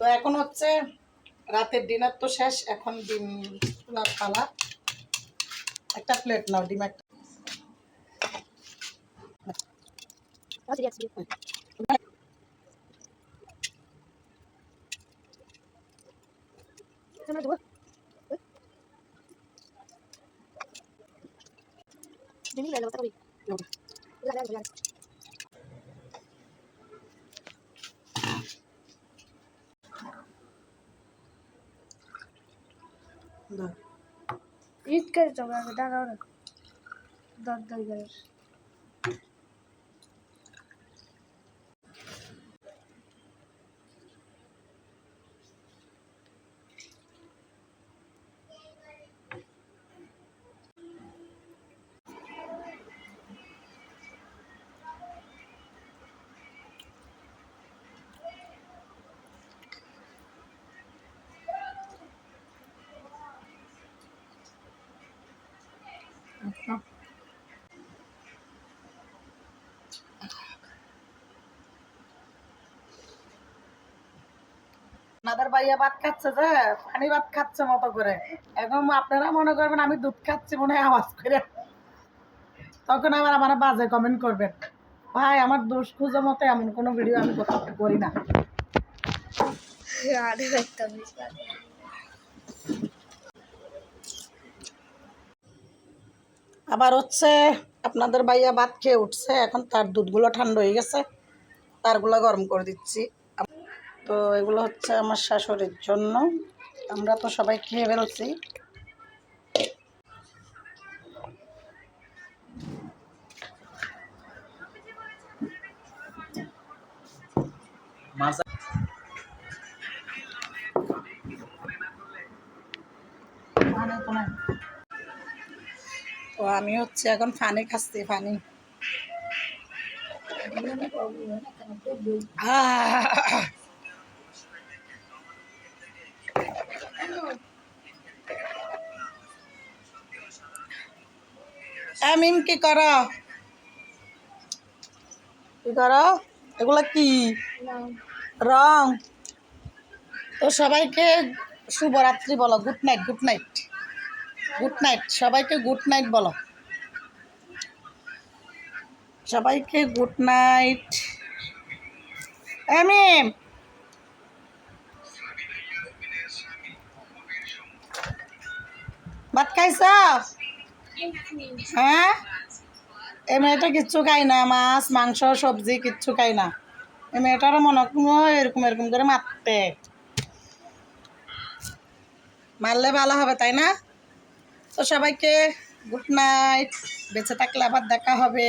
তো এখন হচ্ছে রাতের ডিনার তো শেষ এখন ডিম পালা একটা প্লেট নাও ডিম একটা দাও। ঈদ করে তো আগে দাঁড়াও না দর দর করে আচ্ছা। ভাইয়া ভাত খাচ্ছে যে পানি ভাত খাচ্ছে মতো করে। এখন আপনারা মনে করবেন আমি দুধ খাচ্ছি মনে হয় আওয়াজ করে। তখন আবার আমার বাজে কমেন্ট করবেন। ভাই আমার দোষ খুঁজে মতো এমন কোনো ভিডিও আমি কোথাও করি না। আবার হচ্ছে আপনাদের ভাইয়া ভাত খেয়ে উঠছে, এখন তার দুধগুলো ঠান্ডা হয়ে গেছে, তারগুলো গরম করে দিচ্ছি। তো এগুলো হচ্ছে আমার শাশুড়ির জন্য, আমরা তো সবাই খেয়ে ফেলছি। তো আমি হচ্ছে এখন ফানি খাচ্ছি, ফানি। কি করো? কি করো? এগুলো কি? রং। তো সবাইকে শুভরাত্রি বলো, good night good night. Good night সবাইকে গুড নাইট বলো। সবাইকে গুড নাইট এমিম ভাত খাইছ? হ্যাঁ? এই মেয়েটা কিচ্ছু খাই না, মাছ, মাংস, সবজি কিচ্ছু খাই না। এই মেয়েটারও মনে এরকম এরকম করে মারতে। মারলে ভালো হবে, তাই না? তো সবাইকে গুড নাইট বেঁচে থাকলে আবার দেখা হবে।